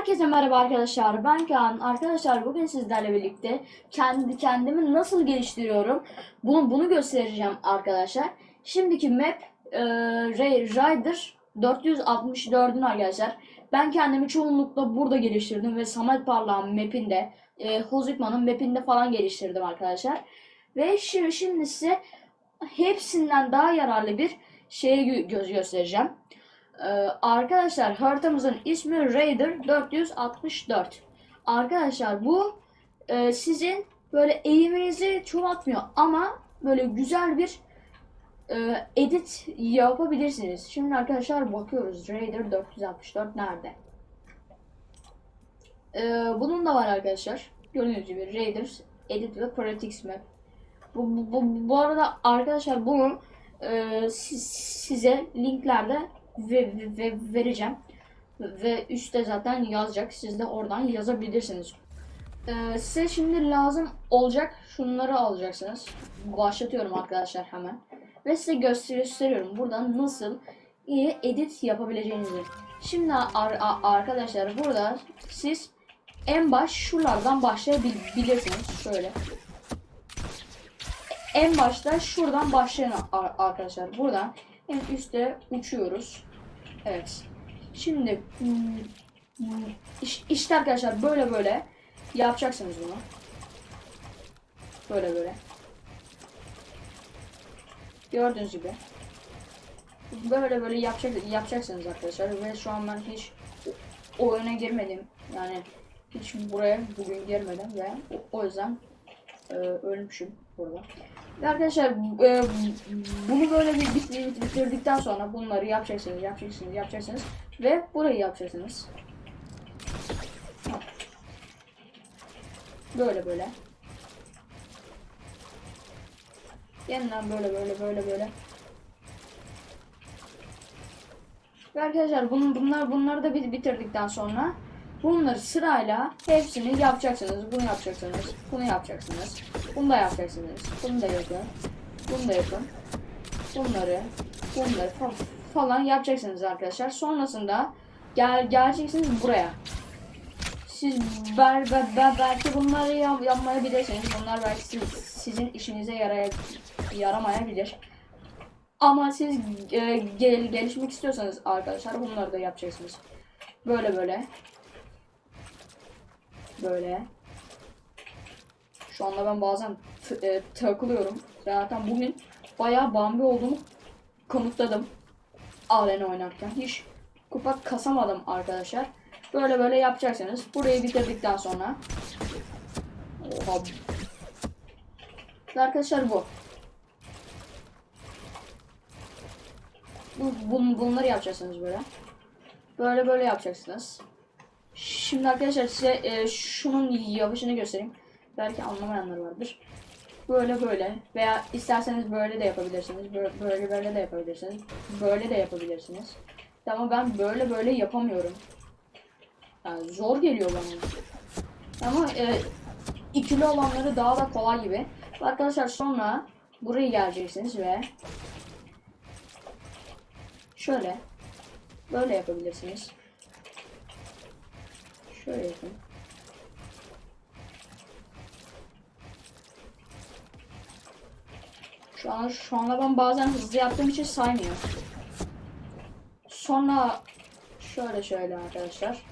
Herkese merhaba arkadaşlar. Ben Kaan. Arkadaşlar bugün sizlerle birlikte kendi kendimi nasıl geliştiriyorum bunu bunu göstereceğim arkadaşlar. Şimdiki map e, Ray- Rider 464'ün arkadaşlar. Ben kendimi çoğunlukla burada geliştirdim ve Samet Parlak'ın mapinde, e, Hozikman'ın mapinde falan geliştirdim arkadaşlar. Ve şimdi, şimdi size hepsinden daha yararlı bir şeye gö- göstereceğim. Ee, arkadaşlar haritamızın ismi Raider 464. Arkadaşlar bu e, sizin böyle eğiminizi çoğaltmıyor ama böyle güzel bir e, edit yapabilirsiniz. Şimdi arkadaşlar bakıyoruz Raider 464 nerede? Ee, bunun da var arkadaşlar. Gördüğünüz gibi Raider Edit ve Practice Map. Bu, bu, bu, bu arada arkadaşlar bunu e, siz- size linklerde ve, ve- ve vereceğim. Ve üstte zaten yazacak. Siz de oradan yazabilirsiniz. Ee, size şimdi lazım olacak şunları alacaksınız. Başlatıyorum arkadaşlar hemen. Ve size göster gösteriyorum buradan nasıl iyi edit yapabileceğinizi. Şimdi arkadaşlar burada siz en baş şuralardan başlayabilirsiniz. Şöyle. En başta şuradan başlayın ar- arkadaşlar. Buradan en üstte uçuyoruz. Evet. Şimdi hmm, iş- işte arkadaşlar böyle böyle yapacaksınız bunu. Böyle böyle. Gördüğünüz gibi. Böyle böyle yapacak, yapacaksınız arkadaşlar ve şu an ben hiç oyuna girmedim. Yani hiç buraya bugün girmedim ve o yüzden e, ölmüşüm burada. Arkadaşlar e, bunu böyle bir bit- bit- bitirdikten sonra bunları yapacaksınız, yapacaksınız, yapacaksınız ve burayı yapacaksınız. Böyle böyle. Yeniden böyle böyle böyle böyle. Ve arkadaşlar bunun bunlar bunları da bit- bitirdikten sonra bunları sırayla hepsini yapacaksınız. Bunu yapacaksınız. Bunu yapacaksınız. Bunu da yapacaksınız. Bunu da yapın. Bunu da yapın. Bunları, bunları fa- falan yapacaksınız arkadaşlar. Sonrasında gel geleceksiniz buraya. Siz ber, ber, ber- belki bunları yap, yapmayabilirsiniz. Bunlar belki siz- sizin işinize yaraya, yaramayabilir. Ama siz e, gel, gelişmek istiyorsanız arkadaşlar bunları da yapacaksınız. Böyle böyle. Böyle. Şu anda ben bazen e, takılıyorum. Zaten bugün bayağı Bambi olduğumu kanıtladım. Arena oynarken. Hiç kupa kasamadım arkadaşlar. Böyle böyle yapacaksınız. Burayı bitirdikten sonra. Oha. Arkadaşlar bu. Bu, bun- bunları yapacaksınız böyle. Böyle böyle yapacaksınız. Şimdi arkadaşlar size e, şunun yapışını göstereyim. Belki anlamayanlar vardır. Böyle böyle veya isterseniz böyle de yapabilirsiniz. Böyle böyle, de yapabilirsiniz. Böyle de yapabilirsiniz. Ama ben böyle böyle yapamıyorum. Yani zor geliyor bana. Ama e, ikili olanları daha da kolay gibi. Arkadaşlar sonra buraya geleceksiniz ve şöyle böyle yapabilirsiniz. Şöyle yapın. Şu an şu anda ben bazen hızlı yaptığım için saymıyor. Sonra şöyle şöyle arkadaşlar.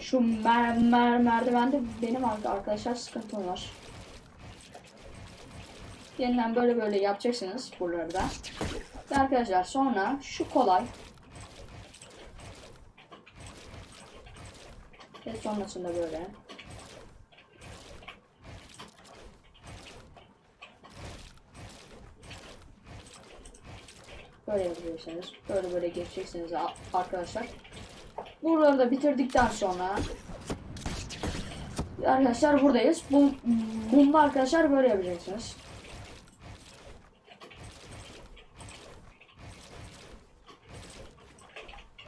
Şu mer mer merdivende benim ar- arkadaşlar sıkıntım var. Yeniden böyle böyle yapacaksınız buraları da. Ve arkadaşlar sonra şu kolay. Ve sonrasında böyle. Böyle yapabilirsiniz. Böyle böyle geçeceksiniz arkadaşlar. Buraları da bitirdikten sonra arkadaşlar buradayız. Bu, bunda arkadaşlar böyle yapacaksınız.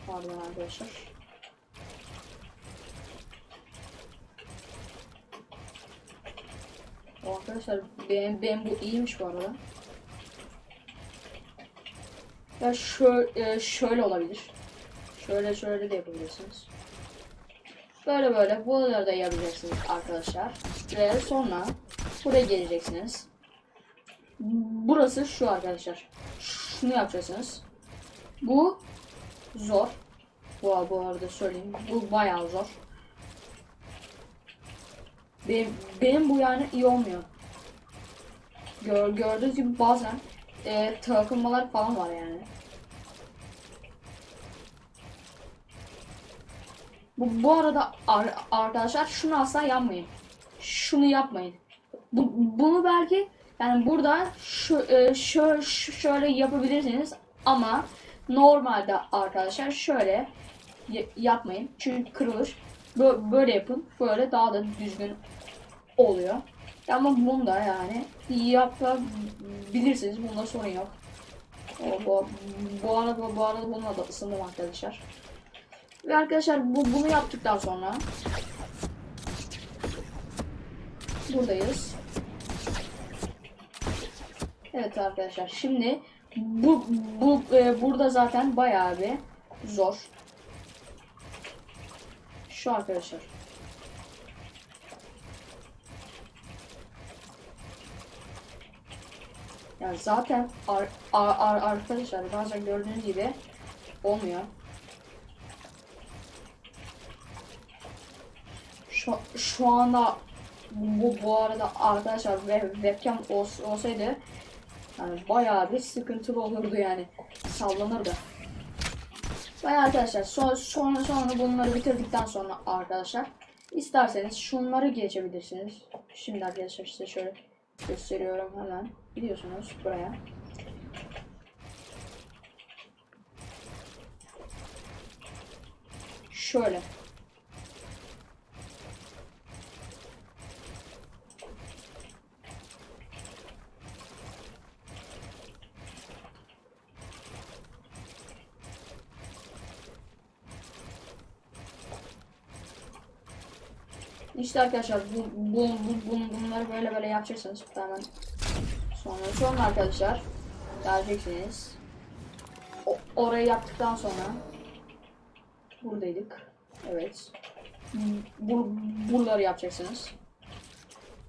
Pardon arkadaşlar. O arkadaşlar benim, benim bu iyiymiş bu arada. Ya şöyle, şöyle olabilir. Şöyle şöyle de yapabilirsiniz. Böyle böyle buraları da yapacaksınız arkadaşlar. Ve sonra buraya geleceksiniz. Burası şu arkadaşlar. Şunu yapacaksınız. Bu zor. Bu, bu arada söyleyeyim. Bu bayağı zor. Benim, benim bu yani iyi olmuyor. Gör, gördüğünüz gibi bazen e, takılmalar falan var yani. Bu, bu arada ar- arkadaşlar şunu asla yapmayın. Şunu yapmayın. Bu, bunu belki yani burada şu, e, şöyle yapabilirsiniz ama normalde arkadaşlar şöyle yapmayın. Çünkü kırılır. Bö- böyle yapın. Böyle daha da düzgün oluyor. Ama bunda yani yapabilirsiniz. Bunda sorun yok. O, bu, bu arada bu arada bununla da ısındım arkadaşlar. Ve arkadaşlar bu, bunu yaptıktan sonra buradayız. Evet arkadaşlar şimdi bu, bu e, burada zaten bayağı bir zor. Şu arkadaşlar. Yani zaten ar, ar, ar, arkadaşlar bazen gördüğünüz gibi olmuyor. Şu, şu anda bu, bu arada arkadaşlar web, webcam ols, olsaydı yani bayağı bir sıkıntılı olurdu yani sallanırdı. Ve arkadaşlar sonra, sonra sonra bunları bitirdikten sonra arkadaşlar isterseniz şunları geçebilirsiniz. Şimdi arkadaşlar size şöyle gösteriyorum hemen. Gidiyorsunuz buraya. Şöyle. İşte arkadaşlar bu, bu, bu, bu- bunları böyle böyle yapacaksınız hemen sonra sonra arkadaşlar geleceksiniz. O, orayı yaptıktan sonra buradaydık. Evet. Bu, buraları yapacaksınız.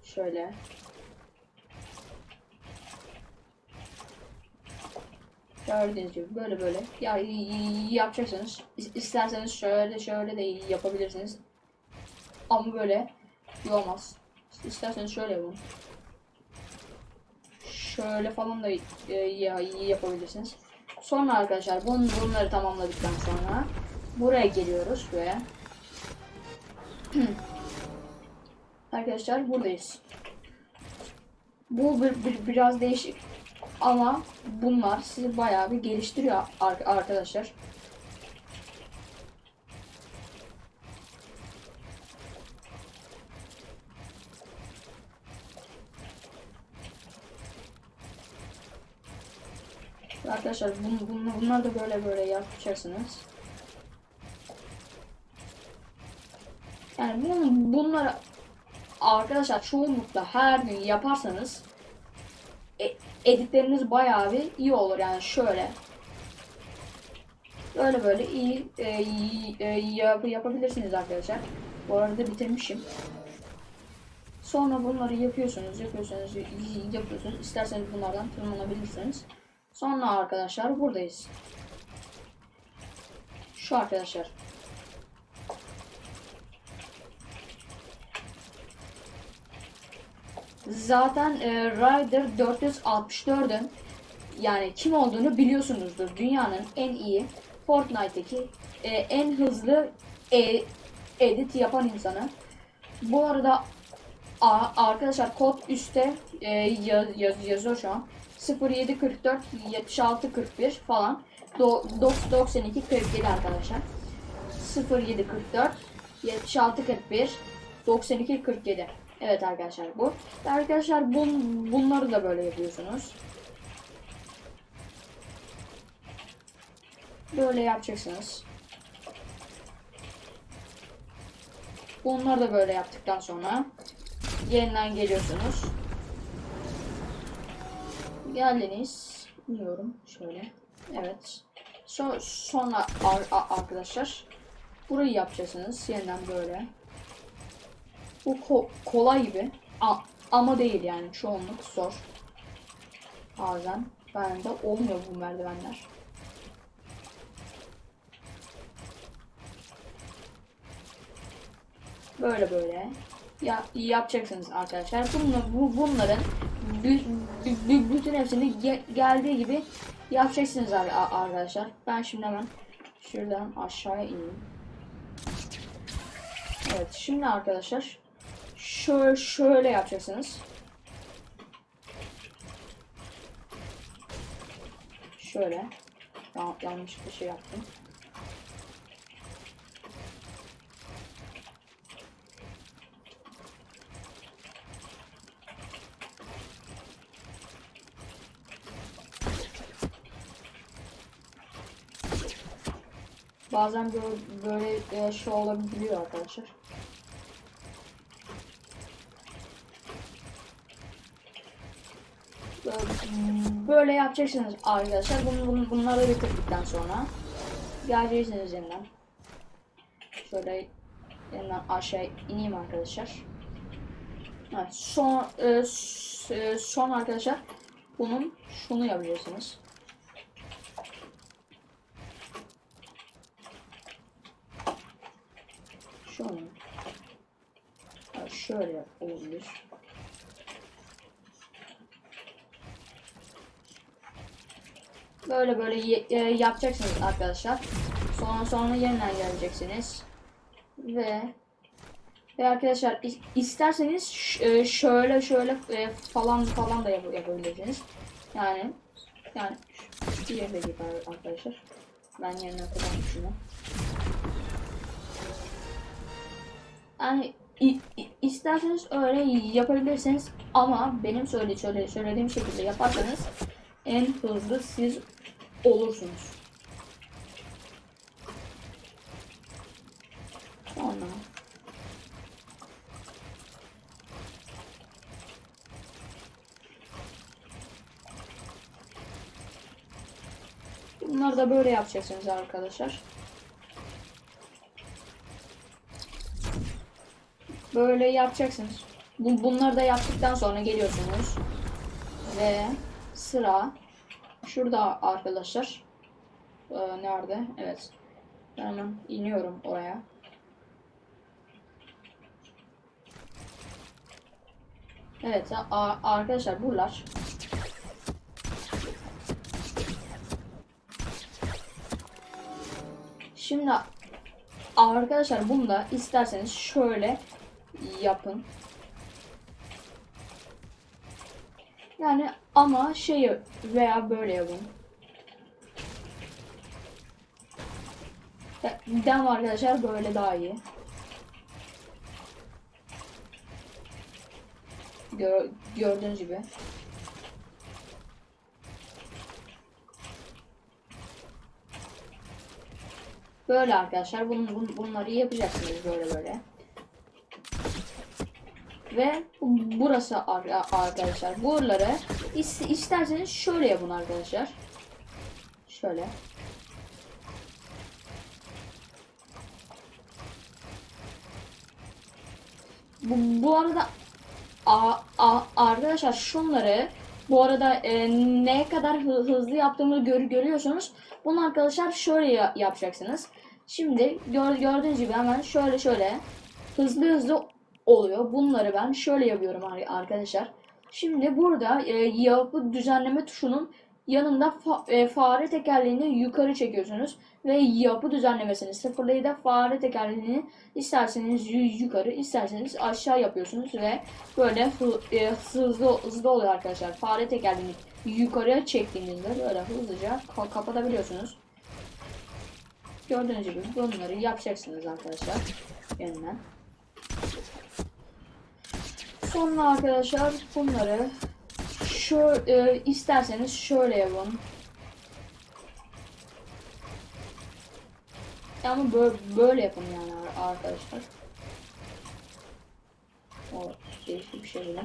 Şöyle. Gördüğünüz gibi böyle böyle ya yapacaksınız. İs- isterseniz şöyle şöyle de yapabilirsiniz ama böyle iyi olmaz. İsterseniz şöyle yapın. Şöyle falan da e, ya, yapabilirsiniz. Sonra arkadaşlar bun, bunları tamamladıktan sonra buraya geliyoruz ve arkadaşlar buradayız. Bu bir, bir- biraz değişik ama bunlar sizi bayağı bir geliştiriyor ar- arkadaşlar. Arkadaşlar bunu, bunu, bunlar da böyle böyle yapacaksınız. Yani bunu, bunları arkadaşlar çoğunlukla her gün yaparsanız e- editleriniz bayağı bir iyi olur yani şöyle böyle böyle iyi, e, e, yap- yapabilirsiniz arkadaşlar. Bu arada bitirmişim. Sonra bunları yapıyorsunuz, yapıyorsunuz, yapıyorsunuz. İsterseniz bunlardan tırmanabilirsiniz. Sonra arkadaşlar buradayız. Şu arkadaşlar. Zaten e, Rider 464'ün yani kim olduğunu biliyorsunuzdur. Dünyanın en iyi Fortnite'daki e, en hızlı e, edit yapan insanı. Bu arada a, arkadaşlar kod üstte e, yaz, yaz, yazıyor şu an. 0744 76 41 falan. Do, 92 47 arkadaşlar. 0744 76 41 92 47. Evet arkadaşlar bu. Arkadaşlar bun, bunları da böyle yapıyorsunuz. Böyle yapacaksınız. Bunları da böyle yaptıktan sonra yeniden geliyorsunuz. Geldiniz. Bilmiyorum. Şöyle. Evet. So sonra arkadaşlar burayı yapacaksınız yeniden böyle. Bu ko- kolay gibi A- ama değil yani çoğunluk zor. Bazen bende olmuyor bu merdivenler. Böyle böyle ya, yapacaksınız arkadaşlar. Bunlar, bu, bunların bütün hepsini ge- geldiği gibi yapacaksınız arkadaşlar. Ben şimdi hemen şuradan aşağıya ineyim. Evet şimdi arkadaşlar şöyle şöyle yapacaksınız. Şöyle. Ya, yanlış bir şey yaptım. Bazen böyle, böyle e, şey olabiliyor arkadaşlar. Böyle- yapacaksınız arkadaşlar. Bunu, bunu, bunları bitirdikten sonra geleceksiniz yeniden. Şöyle yeniden aşağı ineyim arkadaşlar. Evet, son e, e, son arkadaşlar bunun şunu yapacaksınız. Şunu. Ha, şöyle olabilir. Böyle böyle e, yapacaksınız arkadaşlar. Sonra sonra yeniden geleceksiniz. Ve ve arkadaşlar is- isterseniz e, şöyle şöyle e, falan falan da yap- yapabilirsiniz. Yani yani bir yerde gibi arkadaşlar. Ben yerine koyayım Yani isterseniz öyle yapabilirsiniz ama benim söyle söyle söylediğim şekilde yaparsanız en hızlı siz olursunuz. Sonra Bunları da böyle yapacaksınız arkadaşlar. Böyle yapacaksınız. Bu, bunları da yaptıktan sonra geliyorsunuz. Ve sıra şurada arkadaşlar. Ee, nerede? Evet. Ben hemen iniyorum oraya. Evet arkadaşlar buralar. Şimdi arkadaşlar bunu da isterseniz şöyle yapın. Yani ama şey veya böyle yapın. Ya, Dem arkadaşlar böyle daha iyi. Gör, gördüğünüz gibi. Böyle arkadaşlar bun- bunları yapacaksınız böyle böyle. Ve bu- burası ar- arkadaşlar. Buraları is- isterseniz şöyle yapın arkadaşlar. Şöyle. Bu, bu arada a, a, arkadaşlar şunları bu arada e, ne kadar hı- hızlı yaptığımı gör, görüyorsunuz. Bunu arkadaşlar şöyle ya- yapacaksınız. Şimdi gör, gördüğünüz gibi hemen şöyle şöyle hızlı hızlı oluyor. Bunları ben şöyle yapıyorum ar- arkadaşlar. Şimdi burada e, yapı düzenleme tuşunun yanında fa- e, fare tekerleğini yukarı çekiyorsunuz ve yapı düzenlemesini sıfırlayıp da fare tekerleğini isterseniz yu- yukarı isterseniz aşağı yapıyorsunuz ve böyle e, hızlı hızlı oluyor arkadaşlar. Fare tekerleğini yukarıya çektiğinizde böyle hızlıca ka- kapatabiliyorsunuz. Gördüğünüz gibi bunları yapacaksınız arkadaşlar. Yeniden. Sonra arkadaşlar bunları şu e, isterseniz şöyle yapın. Ama böyle, böyle yapın yani ar- arkadaşlar. O değişik bir şey bile.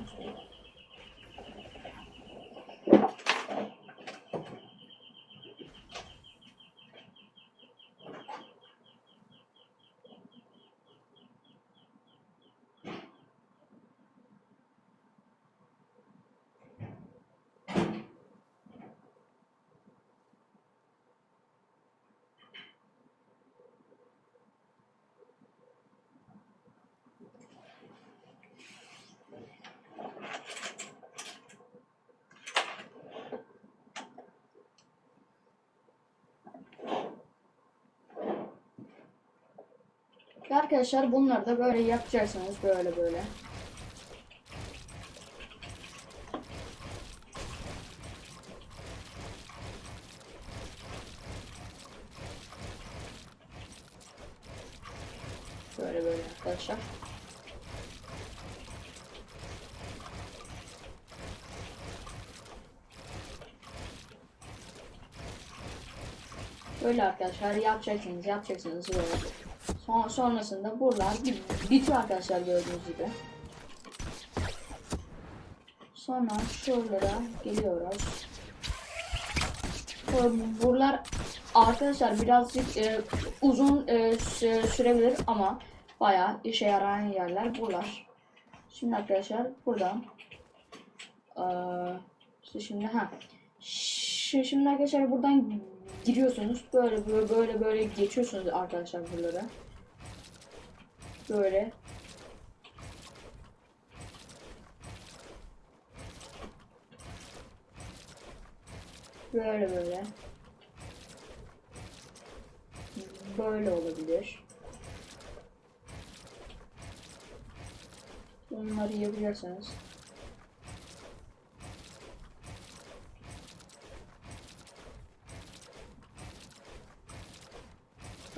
Arkadaşlar bunları da böyle yapacaksınız böyle böyle. Böyle böyle arkadaşlar. Böyle arkadaşlar yapacaksınız yapacaksınız böyle. Son, sonrasında buralar bi- bitiyor arkadaşlar gördüğünüz gibi. Sonra şuralara geliyoruz. Bu- Buralar arkadaşlar birazcık e, uzun e, sü- sürebilir ama bayağı işe yarayan yerler buralar. Şimdi arkadaşlar buradan işte şimdi ha şimdi arkadaşlar buradan giriyorsunuz böyle böyle böyle böyle geçiyorsunuz arkadaşlar buraları böyle. Böyle böyle. Böyle olabilir. Bunları yapacaksanız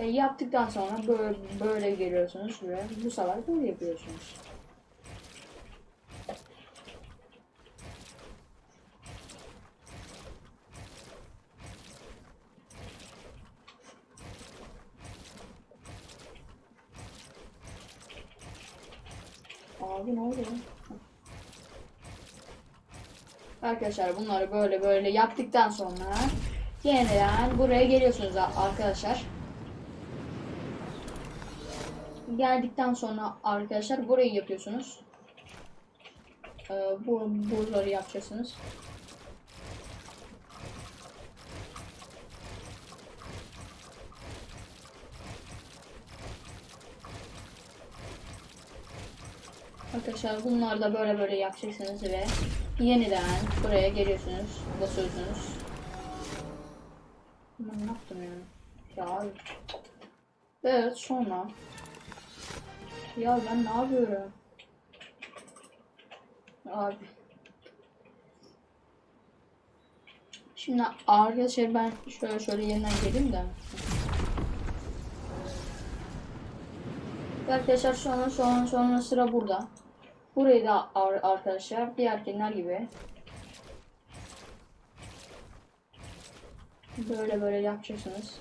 ve yaptıktan sonra böyle, böyle geliyorsunuz ve bu sefer böyle yapıyorsunuz. Abi ne oluyor? Arkadaşlar bunları böyle böyle yaptıktan sonra yeniden buraya geliyorsunuz arkadaşlar. Geldikten sonra arkadaşlar burayı yapıyorsunuz. Ee, bu buraları yapacaksınız. Arkadaşlar bunları da böyle böyle yapacaksınız ve yeniden buraya geliyorsunuz, basıyorsunuz. Aman ne yaptım ya? Ya abi. Evet sonra. Ya ben ne yapıyorum? Abi. Şimdi arkadaşlar ben şöyle şöyle yeniden geleyim de. Arkadaşlar sonra sonra sonra sıra burada. Burayı da ar- arkadaşlar diğer genler gibi böyle böyle yapacaksınız.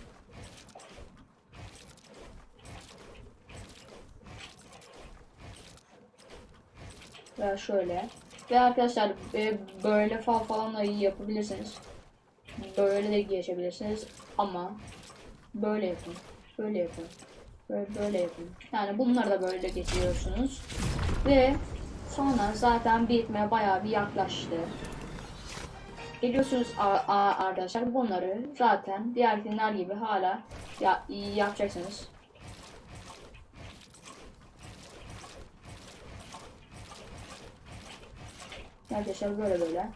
Ve şöyle. Ve arkadaşlar e, böyle falan falan da yapabilirsiniz. Böyle de geçebilirsiniz ama böyle yapın. Böyle yapın. Böyle, böyle yapın. Yani bunları da böyle geçiyorsunuz. Ve sonra zaten bitmeye bayağı bir yaklaştı. Geliyorsunuz arkadaşlar bunları zaten diğer filmler gibi hala ya yapacaksınız. Arkadaşlar böyle böyle.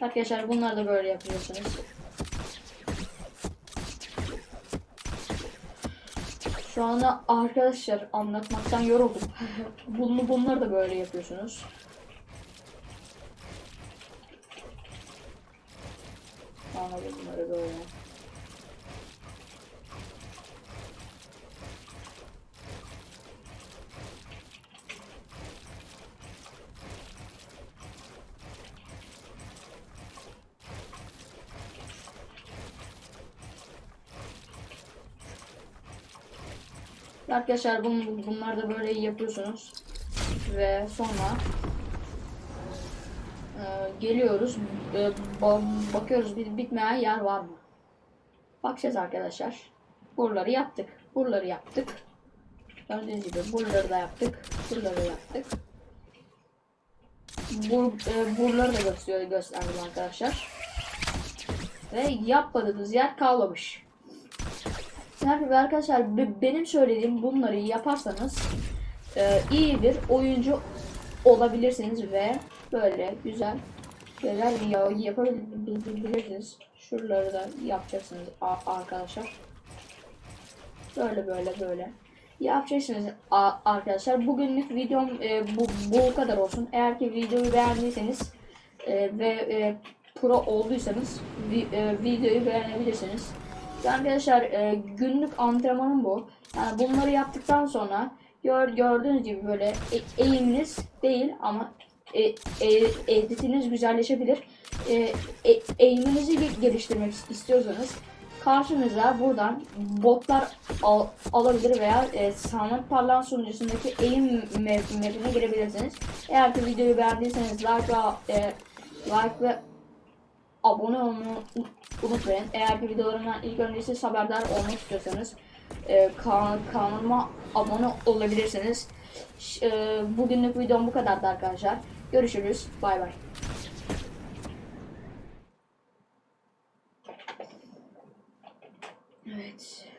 Arkadaşlar bunları da böyle yapıyorsunuz. Şu anda arkadaşlar anlatmaktan yoruldum. Bunu bunları da böyle yapıyorsunuz. Anladım bunları böyle. Arkadaşlar bunu, bunlar da böyle yapıyorsunuz. Ve sonra e, geliyoruz. E, ba- bakıyoruz bir bitmeyen yer var mı? Bakacağız arkadaşlar. Buraları yaptık. Buraları yaptık. Gördüğünüz gibi buraları da yaptık. Buraları yaptık. Bur, e, buraları da gösteriyor, gösterdim arkadaşlar. Ve yapmadığımız yer kalmamış. Yani arkadaşlar be- benim söylediğim bunları yaparsanız e, iyi bir oyuncu olabilirsiniz ve böyle güzel ya yapabilirsiniz. Şuraları da yapacaksınız arkadaşlar. Böyle böyle böyle. Yapacaksınız arkadaşlar. Bugünlük videom e, bu, bu kadar olsun. Eğer ki videoyu beğendiyseniz e, ve e, pro olduysanız vi- e, videoyu beğenebilirsiniz. İşte Arkadaşlar e, günlük antrenmanım bu. Yani bunları yaptıktan sonra gör, gördüğünüz gibi böyle e- eğiminiz değil ama e, e, editiniz güzelleşebilir. E, e, eğiminizi ge- geliştirmek istiyorsanız karşınıza buradan botlar al, alabilir veya e, Sanat Parlan sunucusundaki eğim me- mapine girebilirsiniz. Eğer ki videoyu beğendiyseniz like ve, e, like ve abone olmayı unutmayın. Eğer videolarımdan ilk önce siz haberdar olmak istiyorsanız e, kan- kanalıma abone olabilirsiniz. Ş- e, bugünlük videom bu kadardı arkadaşlar. Görüşürüz. Bay bay. Evet.